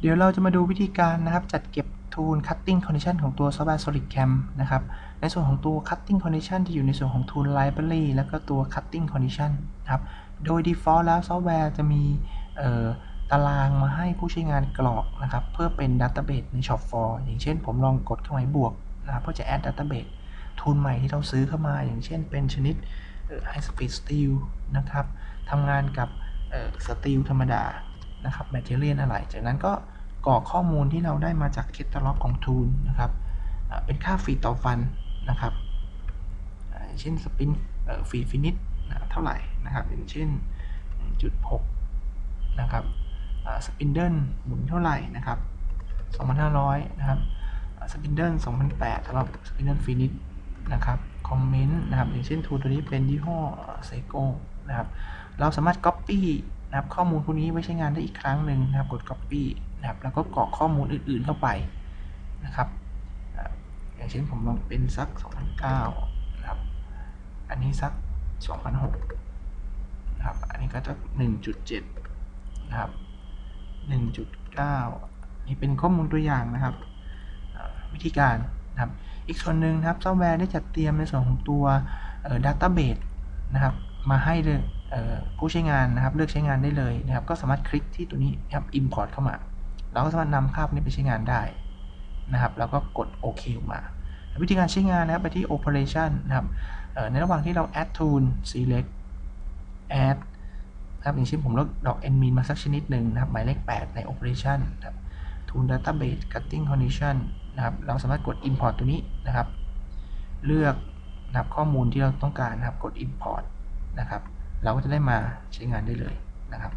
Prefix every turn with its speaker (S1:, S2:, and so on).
S1: เดี๋ยวเราจะมาดูวิธีการนะครับ จัดเก็บ tool cutting condition ของตัว software solid cam นะครับ ในส่วนของตัว cutting condition จะอยู่ในส่วนของ tool library แล้วก็ตัว cutting condition นะครับ โดย default แล้วซอฟต์แวร์จะมีตารางมาให้ผู้ใช้งานกรอกนะครับ เพื่อเป็น database ใน shop for อย่างเช่นผมลองกดเครื่องหมายบวกนะครับเพื่อจะ add database ทูลใหม่ที่เราซื้อเข้ามา อย่างเช่นเป็นชนิด high speed steel นะครับทำงานกับเอ่อ steel ธรรมดา นะครับ material อะไร จากนั้นก็กรอกข้อมูลที่เราได้มาจาก catalog ของ tool นะครับเป็นค่าฟีต่อฟันนะครับเช่น spin ฟีฟินิชเท่าไหร่นะครับอย่างเช่น 1.6 นะครับสปินเดิลหมุนเท่าไหร่นะครับ 2,500 นะครับสปินเดิล2,008สำหรับสปินเดิลฟินิชนะครับคอมเมนต์นะครับอย่างเช่น tool ตัวนี้เป็นยี่ห้อเซโกนะครับเราสามารถ Copy นะครับข้อมูลพวกนี้ไว้ใช้งานได้อีกครั้งหนึ่งนะครับกด Copy นะครับแล้วก็กรอกข้อมูลอื่นๆเข้าไปนะครับอย่างเช่นผมลองเป็นสัก2009นะครับอันนี้สัก2006นะครับอันนี้ก็จะ1.7นะครับ1.9 นี่เป็นข้อมูลตัวอย่างนะครับวิธีการนะครับอีกส่วนหนึ่งนะครับซอฟต์แวร์ได้จัดเตรียมในส่วนของตัวเอ่อ database นะครับมาให้เลย ผู้ใช้งานนะครับเลือกใช้งานได้เลยนะครับ ก็สามารถคลิกที่ตัวนี้นะครับ import เข้ามา เราก็สามารถนำภาพนี้ไปใช้งานได้นะครับ แล้วก็กดโอเคออกมา วิธีการใช้งานนะครับไปที่ operation นะครับในระหว่างที่เรา add tool select add นะครับอย่างเช่นผมเลือกดอก n min มาสักชนิดหนึ่งนะครับ หมายเลข 8 ใน operation นะครับ tool database cutting condition นะครับ เราสามารถกด import ตัวนี้นะครับ เลือกนะครับข้อมูลที่เราต้องการนะครับ กด import นะครับ เราก็จะได้มาใช้งานได้เลยนะครับ